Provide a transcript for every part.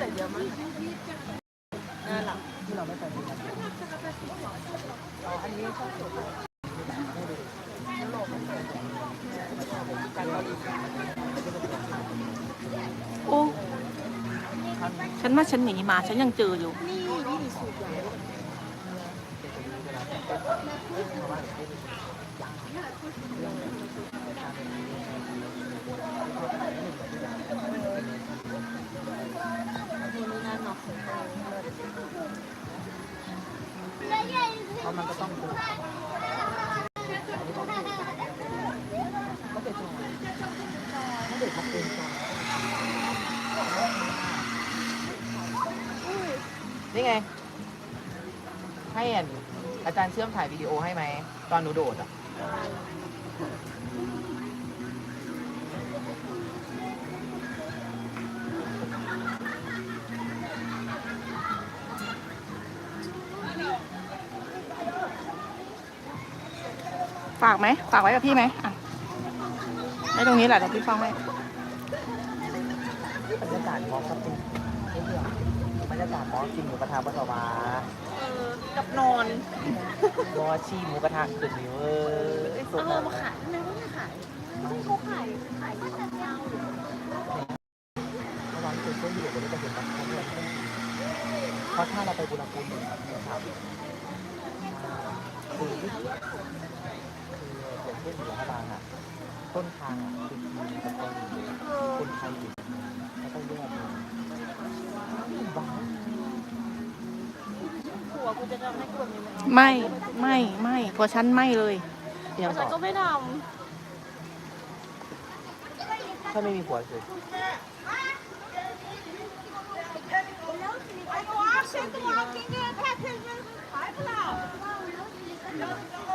ใส่เยอะมากน่ารักที่เราไม่เคยมีกันอ๋ออันนี้ชอบสุดยุโรปโอ้ ฉันว่าฉันหนีมา ฉันยังเจออยู่ นี่ไง ให้อ่นอาจารย์เชื่อมถ่ายวิดีโอให้ไหม ตอนหนูโดดอะ ฝากไหม ฝากไว้กับพี่ไหมอะไว้ตรงนี้แหละเดี๋ยวพี่ฟังให้บรรยากาศมอสก็เป็นนี่คื อบรรยากาศมอสกินหมูกระทะปัสสาวะเออกับนอนมอสชีหมูกระทะขึ้นนิ้วเอ้ยสเอดอนะมาขายทำไมไม่มาขายไม่เขาขายขายที่แต่ยาวอยู่เมื่อวานที่เป็นเพื่อนอยู่วันนี้จะเห็นแบบเขาเนี่ยเพราะถ้าเราไปบุรีรัมย์หนึ่งนะครับคือคืออย่างเช่นอยู่ฮาบางอะต้นทางอะคือมีตะกอนอยู่คนไทยอยู่แล้วก็แยกเลยบ้า ผัวกูจะทำให้กลัวมีไหมไม่ ไม่ ไม่ตัวฉันไม่เลย เดี๋ยวฉันก่ก็อนไม่ทถ้าไม่มีผัวคือ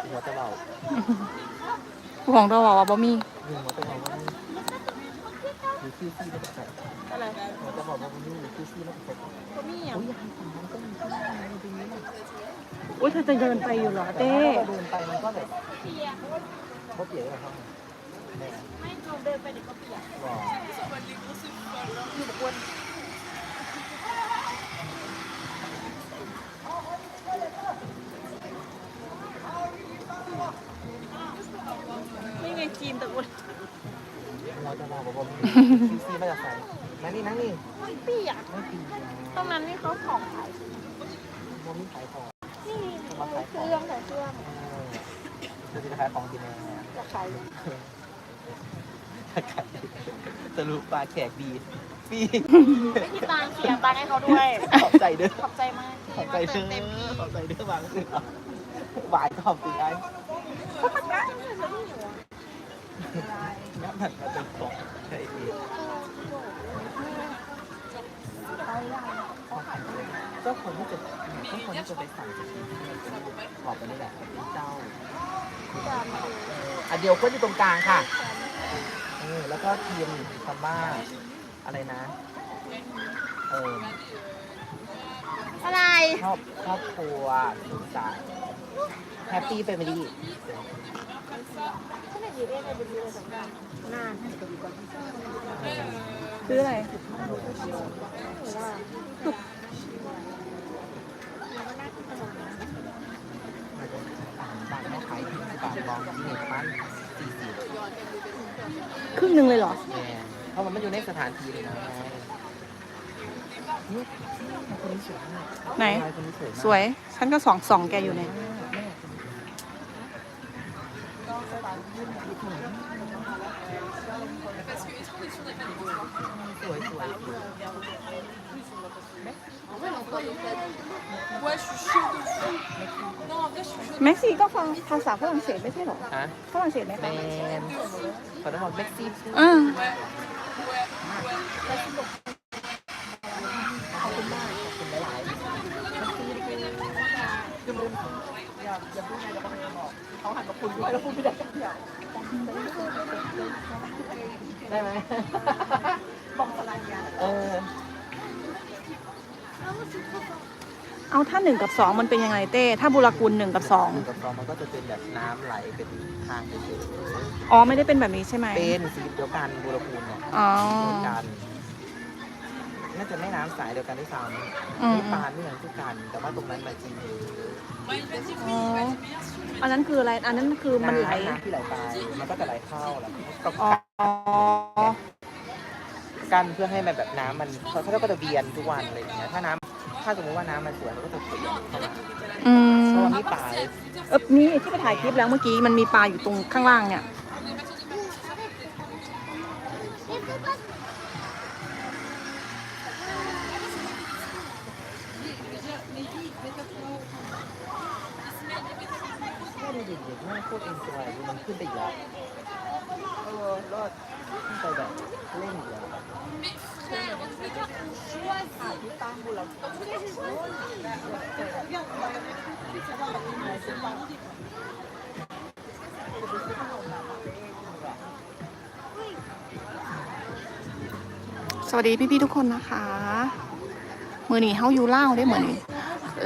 หัวจะเบาผู้ของเราบอกว่าบ่มี อุ้ยเธอจะเดินไปอยู่เหรอแต่เต้ถ้าเราเดินไปมันก็แบบเปียกเขาเปลี่ยนอะไรเขาเนี่ยไม่เราเดินไปเดี๋ยวก็เปียกบอกอยู่บนนี่ไงจีนตะกุนหัวจะบอกว่ามีคิวซี่ไม่จะใส่นั่งนี่นั่งนี่ไม่เปียกไม่ปีตรงนั้นนี่เขาของขายมันมีขายของ นี่เครื่องแต่เครื่อง เออจะ ขายของกินแน่จะขายสรุปปลาแขกดีฟรีไม่มีตังค์เสียตังค์ให้เขาด้วย ขอบใจเด้อ ขอบใจมากขอบใจที่เด้มาเติมเต็มอที่ขอบใจเด้อบางสิ่งบ่ายขอบคุณไอ้เขาทำได้เลยฉันไม่อยู่อะน้ำหนักมาเป็นของใช่ดีเจ้าคนที่จะเจ้าคนที่จะไปสั่งจะกินบอกไปนี่แหละเป็นเจ้า อะเดี๋ยวคนอยู่ตรงกลางค่ะเออแล้วก็ทีมคำว่าอะไรนะ เอออะไร ครอบครอบครัวสุขสันต์แฮปปี้เฟมิลี่ฉันไม่ดีเองเลยเป็นดีเลยสำคัญนานให้ตัวดีกว่าซื้ออะไรหรือว่าเราก็น่ากินขนม นะบางแม่ขายถึงสิบบาทลองหนึ่งปั้นสี่สิบครึ่งหนึ่งเลยเหรอ แน่เพราะมันไม่อยู่ในสถานที่เลยนะนี่คนนี้สวยมากไหน คนนี้สวยมาก สวย ฉันก็สองสองแกอยู่เนี่ย สวยสวยเม็กซี่ก็ฟังภาษาฝรั่งเศสไม่ใช่เหรอฮะฝรั่งเศสไหมแมคะนขอต้องบอกเม็กซี่อ่าขอบคุณมากขอบคุณหลายๆเม็กซี่ขึ้นรุ่นอย่าอย่าพูดไงเดี๋ยวเขาไม่บอก เขาหันมาคุยด้วยแล้วพูดไม่ได้ได้ไหมบอกสลายยาเออ เอาถ้าหนึ่งกับสองมันเป็นยังไงเต้ ถ้าบุรกุลหนึ่งกับสองหนึ่งกับสองมันก็จะเป็นแบบน้ำไหลเป็นทางเฉยอ๋อไม่ได้เป็นแบบนี้ใช่ไหมๆเป็นสีเดียวกันบูรพูนเนี่ยอ๋อ เหมือนกัน น่าจะแม่น้ำสายเดียวกันด้วยซ้อืำมนี่ปลาไม่เหมือนกัน แต่ว่าตรงนั้นมันจะมีอ๋ออันนั้นคืออะไร อันนั้นคือมันไหลน้ำที่ไหลไปมันก็จะไหลเข้าแล้วก็อ๋อกันเพื่อให้มันแบบน้ำมันเขาเขาก็จะเวียนทุกวันอะไรอย่างเงี้ยถ้าน้ำถ้าสมมติว่าน้ำมันสวยมันก็จะเวียนเข้ามาอืเพราะมว่ามีปลาเออนี่ที่ไปถ่ายคลิปแล้วเมื่อกี้มันมีปลาอยู่ตรงข้างล่างเนี่ย แค่เด็ กเอ็นจอยมันขึ้นไปอีกแล้วเออรอดขึ้นไปแบบเล่นอีกแล้วสวัสดีพี่ๆทุกคนนะคะ มือหนีเฮาอยู่ล่าวได้เหมือน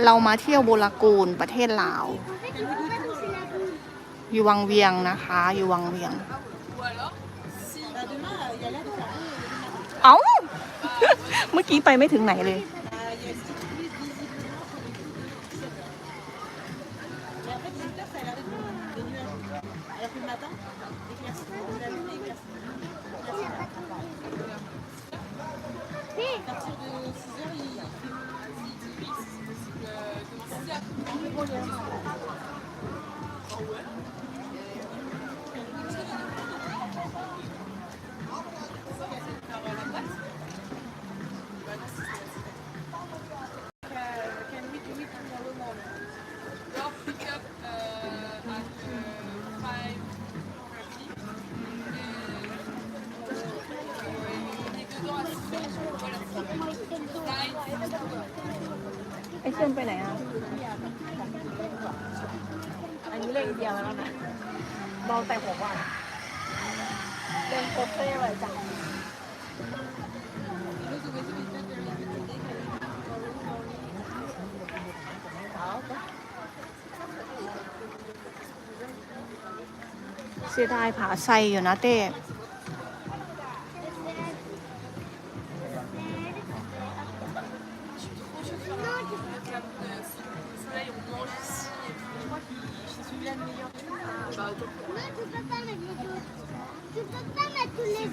เรามาเที่ยวโบรากูลประเทศลาว อยู่วังเวียงนะคะ อยู่วังเวียง เอ้า เมื่อกี้ไปไม่ถึงไหนเลย สียดายผาไซอยู่นะเต้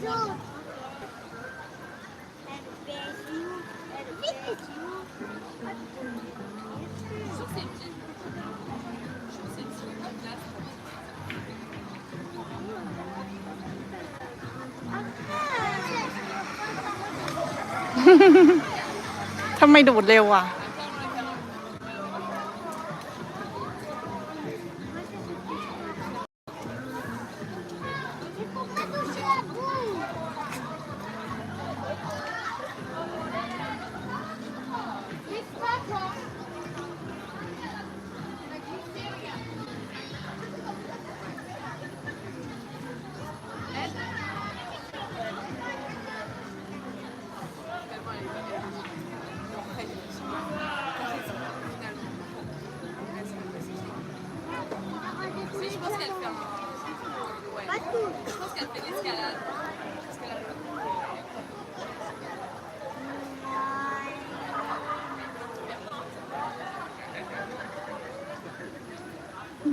Non, ทำไมดูดเร็วอะ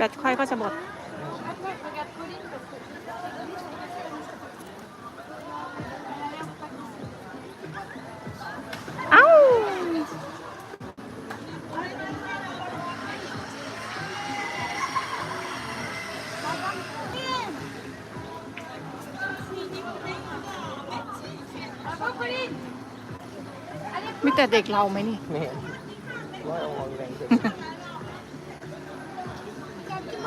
แบตค่อยก็จะหมดเอ้ามีแต่เด็กเราไหมนี่แม่ว่าเอาแรงเด็ก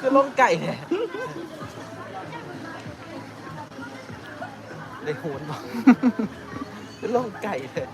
คือลงไก่เนี่ยเลยโหนบอกคือลงไก่เลย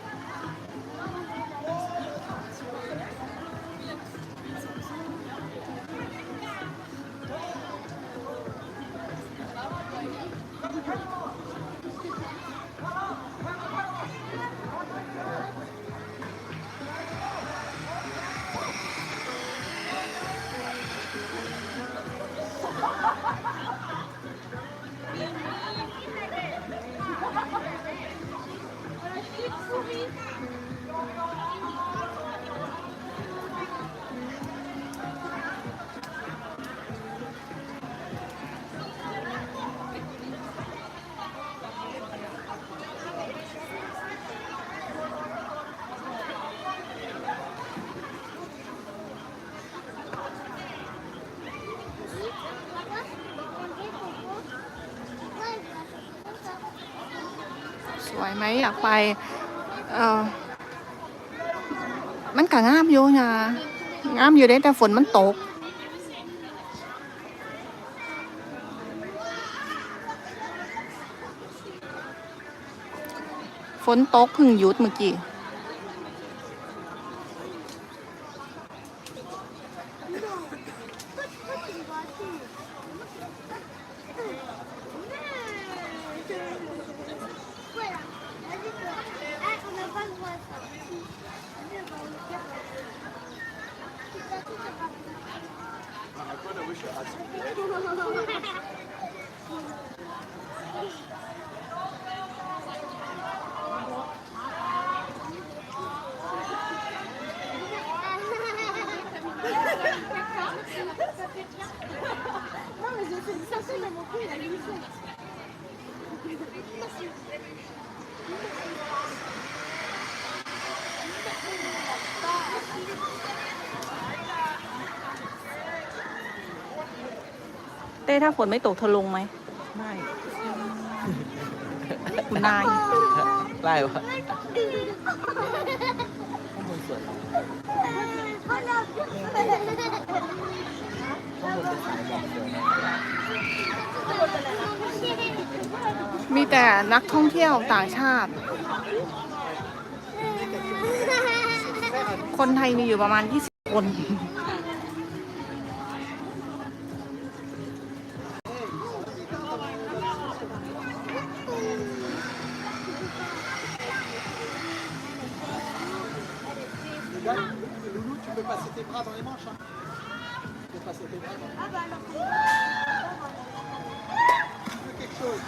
ไหมอยากไปเออมันก็งามอยู่นะงามอยู่ได้แต่ฝนมันตก ฝนตกเพึ่งหยุดเมื่อกี้ เต้ถ้าฝนไม่ตกเธอลงไหม ไม่คุณนายไล่วะข้างบนสวย มอกสวยนะมีแต่นักท่องเที่ยวต่างชาติ คนไทยมีอยู่ประมาณ 20 คน Loulou, tu peux passer tes bras dans les manches. Hein. Ah bah alors. Quelque chose?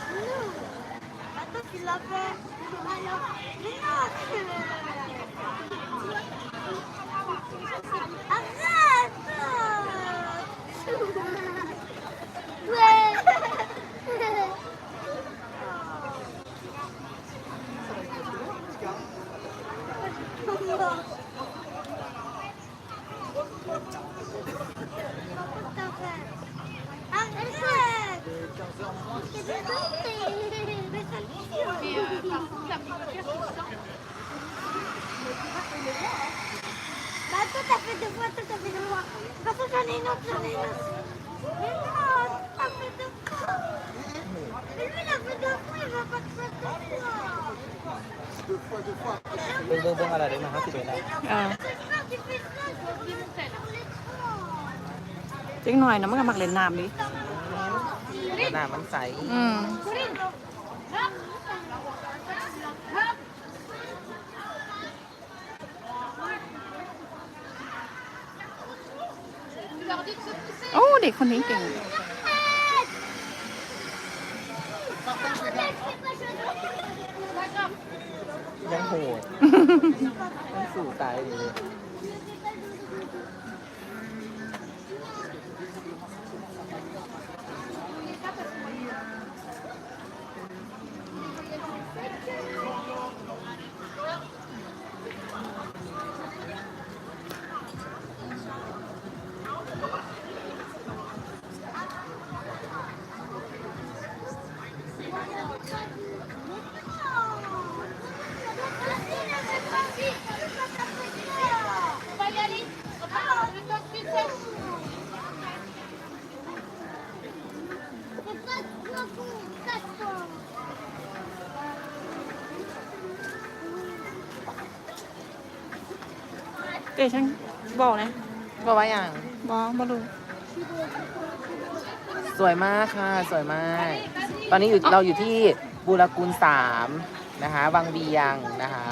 Attends, tu l'as fait. Bông bông bông là đấy mà hát thì đấy à tiếng nói nó mới mặc lên nam đi. Làm ăn xài ừ. โอ้เด็กคนนี้เก่งยังโหดยังสู่ตายเลย On va y aller. Ah, le temps que tu เอ้ยฉัน บอกนะก็ว่าอย่างบอกมาดูสวยมากค่ะ สวยมาก ตอนนี้อยู่เราอยู่ที่บูรกุลสามนะคะวังเวียงนะคะ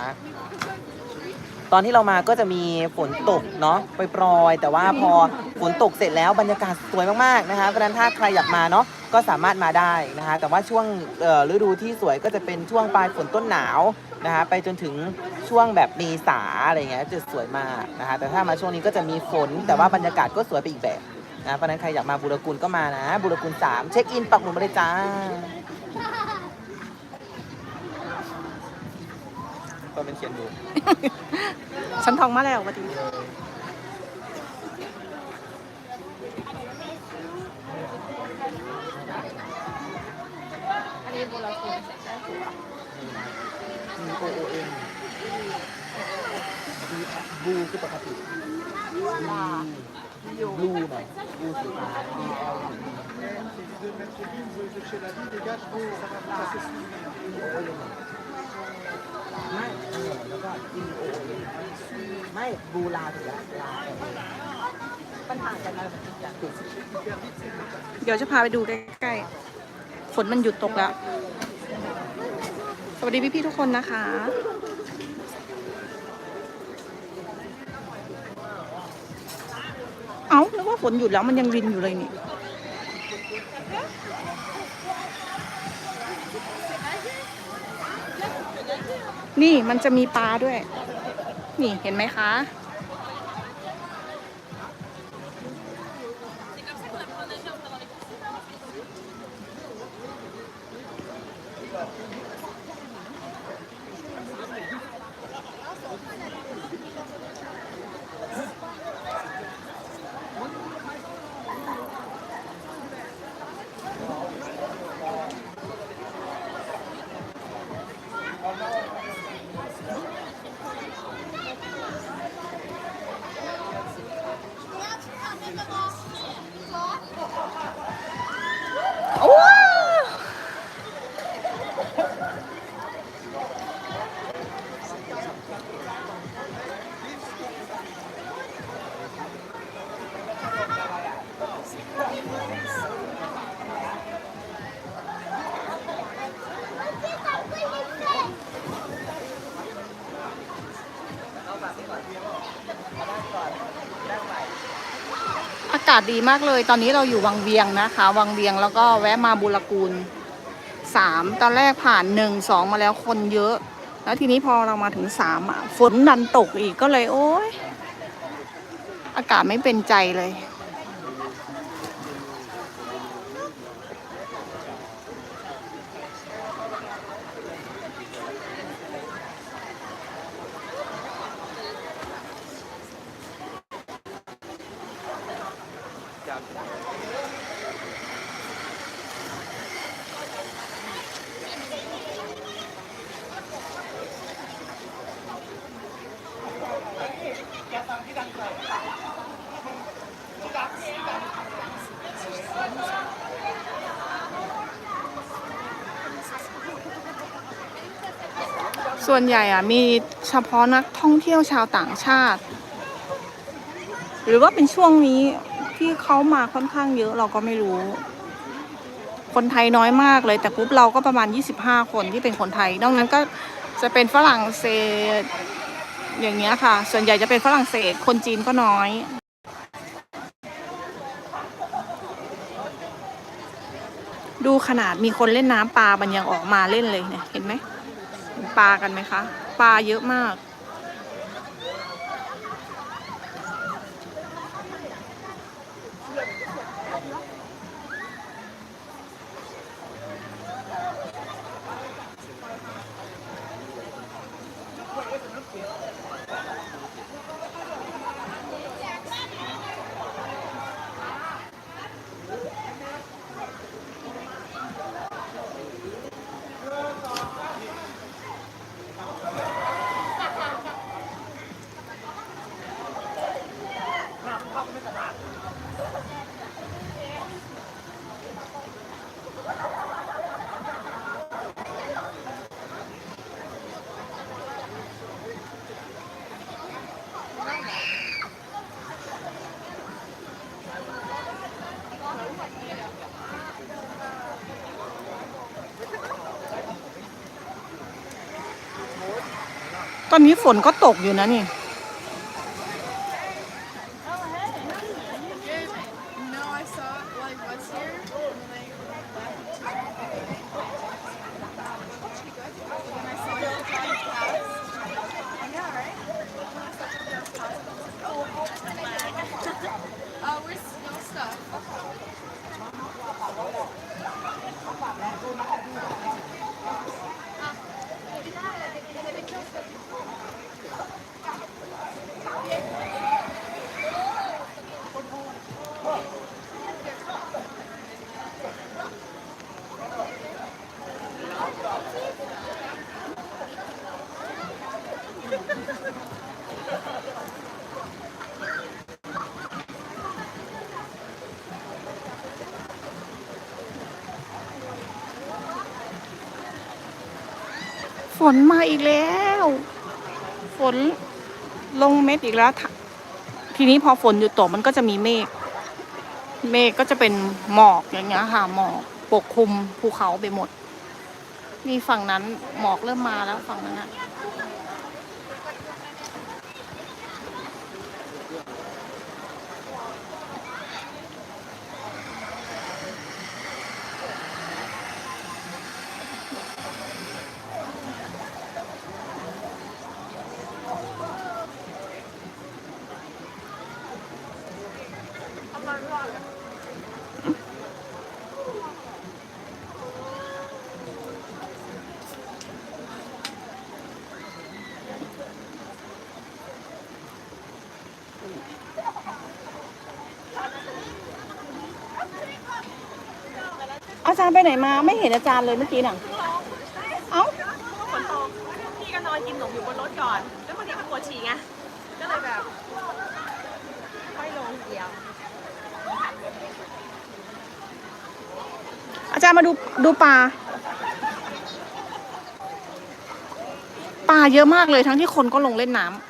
ตอนที่เรามาก็จะมีฝนตกเนาะปรอยๆแต่ว่าพอฝนตกเสร็จแล้วบรรยากาศสวยมากๆนะคะเพราะฉะนั้นถ้าใครอยากมาเนาะก็สามารถมาได้นะคะ แต่ว่าช่วงเอ่อฤดูที่สวยก็จะเป็นช่วงปลายฝนต้นหนาว นะคะไปจนถึงช่วงแบบเมษาอะไรเงี้ยจะสวยมากนะคะแต่ถ้ามาช่วงนี้ก็จะมีฝน แต่ว่าบรรยากาศก็สวยไปอีกแบบนะเพราะนั้นใครอยากมาบุรกุลก็มานะ บุรกุลสามเช็คอินปักหมุดมาเลยจ้าก็เป็นเขียนดูฉันทองมาแล้ววันนี้อันนี้โบราณคุณมี โอโอเอ็นบูคือปกติลาบลูหน่อยบลูสีฟ้า B L U ไม่เออแล้วก็ B O O N ไม่บูลาถูกแล้วลาปัญหากันอะไรแบบนี้อย่างถูกเดี๋ยวจะพาไปดูใกล้ๆ ฝนมันหยุดตกแล้ว สวัสดีพี่ๆทุกคนนะคะ เอ้านึกว่าฝนหยุดแล้วมันยังรินอยู่เลยนี่นี่มันจะมีปลาด้วย นี่เห็นไหมคะากาศดีมากเลย ตอนนี้เราอยู่วังเวียงนะคะ วังเวียงแล้วก็แวะมาบุรกูลสามตอนแรกผ่านหนึ่งสองมาแล้วคนเยอะ แล้วทีนี้พอเรามาถึงสามฝนดันตกอีกก็เลย โอ๊ยอากาศไม่เป็นใจเลย ส่วนใหญ่อะมีเฉพาะนักท่องเที่ยวชาวต่างชาติ หรือว่าเป็นช่วงนี้ที่เขามาค่อนข้างเยอะเราก็ไม่รู้ คนไทยน้อยมากเลยแต่ปุ๊บเราก็ประมาณ 25 คนที่เป็นคนไทย นอกนั้นก็จะเป็นฝรั่งเศสอย่างเงี้ยค่ะ ส่วนใหญ่จะเป็นฝรั่งเศส คนจีนก็น้อย ดูขนาดมีคนเล่นน้ำปลามันยังออกมาเล่นเลยเนี่ย เห็นไหม ปลากันไหมคะ ปลาเยอะมาก ตอนนี้ฝนก็ตกอยู่นะนี่ ฝนมาอีกแล้ว ฝนลงเม็ดอีกแล้ว ทีนี้พอฝนหยุดตกมันก็จะมีเมฆ เมฆก็จะเป็นหมอกอย่างเงี้ยค่ะหมอกปกคลุมภูเขาไปหมด มีฝั่งนั้นหมอกเริ่มมาแล้วฝั่งนั้นอะ จารย์ไปไหนมาไม่เห็นอาจารย์เลยเมื่อกี้น่ะ เอ้าฝนตกพี่ก็นอนกินขนมอยู่บนรถก่อน แล้ววันนี้มันปวดฉี่ไง ก็เลยแบบค่อยลงเดียว อาจารย์มาดูดูปลา ปลาเยอะมากเลยทั้งที่คนก็ลงเล่นน้ำ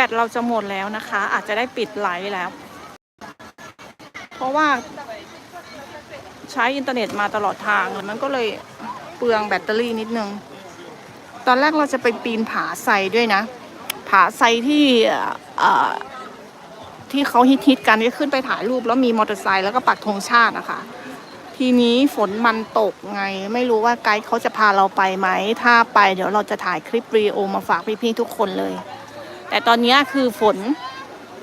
บตเราจะหมดแล้วนะคะ อาจจะได้ปิดไลฟ์แล้ว เพราะว่าใช้อินเทอร์เน็ตมาตลอดทาง มันก็เลยเปลืองแบตเตอรี่นิดนึง ตอนแรกเราจะไปปีนผาไซด้วยนะ ผาไซที่ที่เขาฮิตๆกันก็ขึ้นไปถ่ายรูปแล้วมีมอเตอร์ไซค์แล้วก็ปักธงชาตินะคะ ทีนี้ฝนมันตกไง ไม่รู้ว่าไกด์เขาจะพาเราไปไหม ถ้าไปเดี๋ยวเราจะถ่ายคลิปรีโอมาฝากพี่ๆทุกคนเลย แต่ตอนนี้คือฝน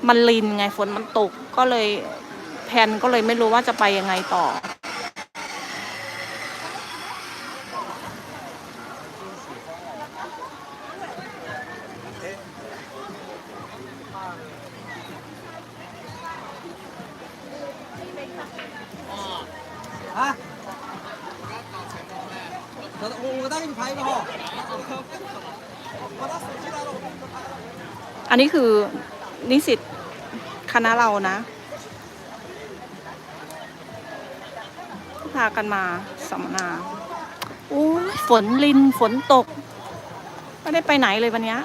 มันลินไงฝนมันตกก็เลยแพนก็เลยไม่รู้ว่าจะไปยังไงต่อ อันนี้คือนิสิตคณะเรานะพากันมาสัมมนาโอ้ฝนลินฝนตก ไม่ได้ไปไหนเลยวันเนี้ย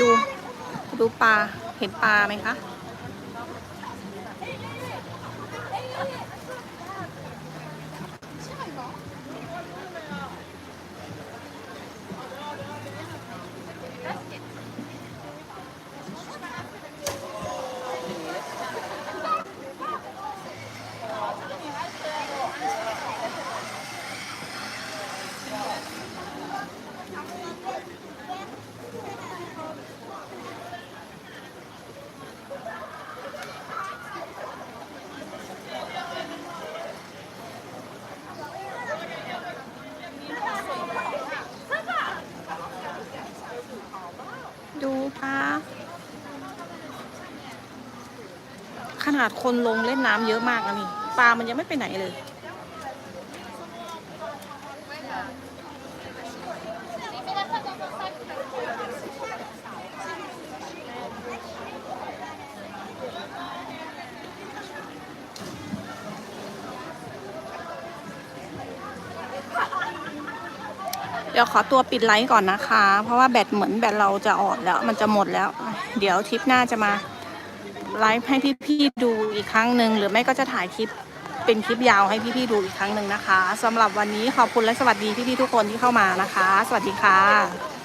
ดู ดูปลา เห็นปลาไหมคะ ขนาดคนลงเล่นน้ำเยอะมากนะนี่ปลามันยังไม่ไปไหนเลย เดี๋ยวขอตัวปิดไลฟ์ก่อนนะคะ เพราะว่าแบตเหมือนแบตเราจะอ่อนแล้ว มันจะหมดแล้ว เดี๋ยวทริปหน้าจะมา ไลฟ์ให้พี่ๆดูอีกครั้งหนึ่งหรือไม่ก็จะถ่ายคลิปเป็นคลิปยาวให้พี่ๆดูอีกครั้งหนึ่งนะคะสำหรับวันนี้ขอบคุณและสวัสดีพี่ๆทุกคนที่เข้ามานะคะ สวัสดีค่ะ